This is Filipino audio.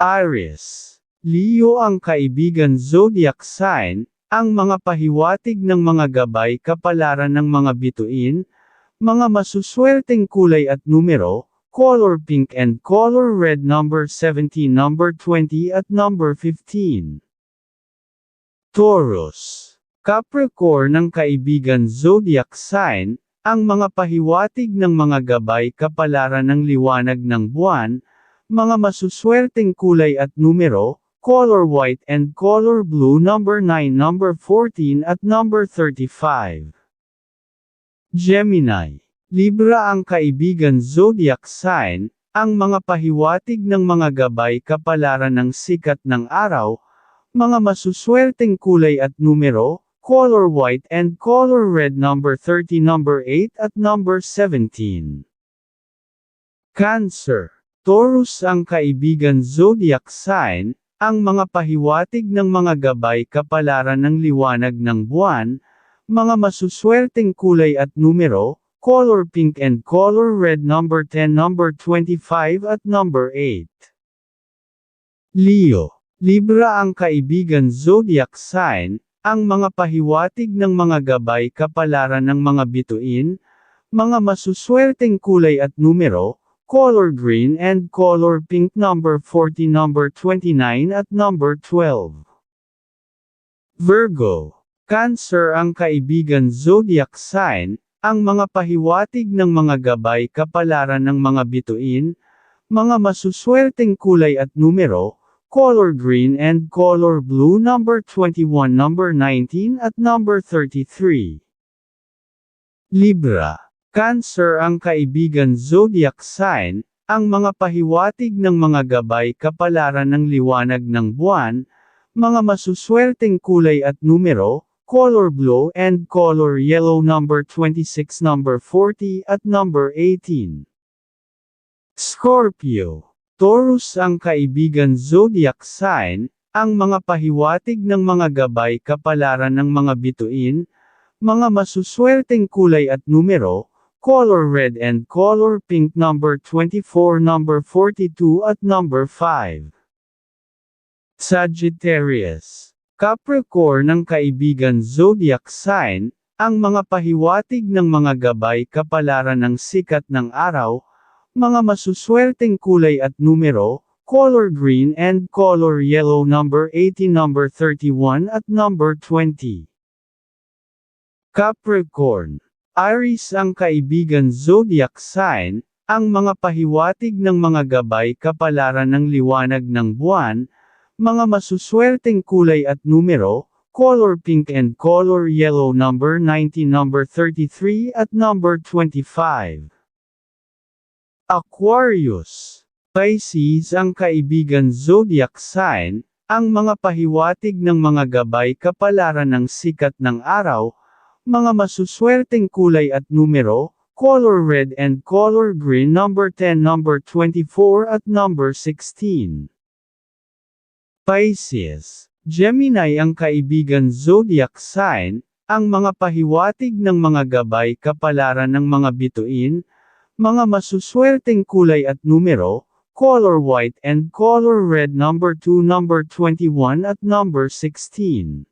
Aries. Leo ang kaibigan zodiac sign, ang mga pahiwatig ng mga gabay kapalaran ng mga bituin, mga masuswerteng kulay at numero, color pink and color red number 17 number 20 at number 15. Taurus. Capricorn ng kaibigan zodiac sign, ang mga pahiwatig ng mga gabay kapalaran ng liwanag ng buwan, mga masuswerteng kulay at numero, color white and color blue number 9 number 14 at number 35. Gemini. Libra ang kaibigan zodiac sign, ang mga pahiwatig ng mga gabay kapalaran ng sikat ng araw, mga masuswerteng kulay at numero, color white and color red number 30 number 8 at number 17. Cancer. Taurus ang kaibigan zodiac sign, ang mga pahiwatig ng mga gabay kapalaran ng liwanag ng buwan, mga masuswerteng kulay at numero, color pink and color red number 10 number 25 at number 8. Leo. Libra ang kaibigan zodiac sign, ang mga pahiwatig ng mga gabay kapalaran ng mga bituin, mga masuswerteng kulay at numero, color green and color pink number 40 number 29 at number 12. Virgo. Cancer ang kaibigan zodiac sign, ang mga pahiwatig ng mga gabay kapalaran ng mga bituin, mga masuswerteng kulay at numero, color green and color blue number 21 number 19 at number 33. Libra. Cancer ang kaibigan zodiac sign, ang mga pahiwatig ng mga gabay kapalaran ng liwanag ng buwan, mga masuswerteng kulay at numero, color blue and color yellow number 26 number 40 at number 18. Scorpio. Taurus ang kaibigan zodiac sign, ang mga pahiwatig ng mga gabay kapalaran ng mga bituin, mga masuswerteng kulay at numero, color red and color pink number 24 number 42 at number 5. Sagittarius. Capricorn ang kaibigan zodiac sign, ang mga pahiwatig ng mga gabay kapalaran ng sikat ng araw, mga masuswerteng kulay at numero, color green and color yellow number 18 number 31 at number 20. Capricorn. Aries ang kaibigan zodiac sign, ang mga pahiwatig ng mga gabay kapalaran ng liwanag ng buwan, mga masuswerteng kulay at numero, color pink and color yellow number 19 number 33 at number 25. Aquarius. Pisces ang kaibigan zodiac sign, ang mga pahiwatig ng mga gabay kapalaran ng sikat ng araw, mga masuswerteng kulay at numero, color red and color green number 10 number 24 at number 16. Pisces. Gemini ang kaibigan zodiac sign, ang mga pahiwatig ng mga gabay kapalaran ng mga bituin, mga masuswerteng kulay at numero, color white and color red number 2 number 21 at number 16.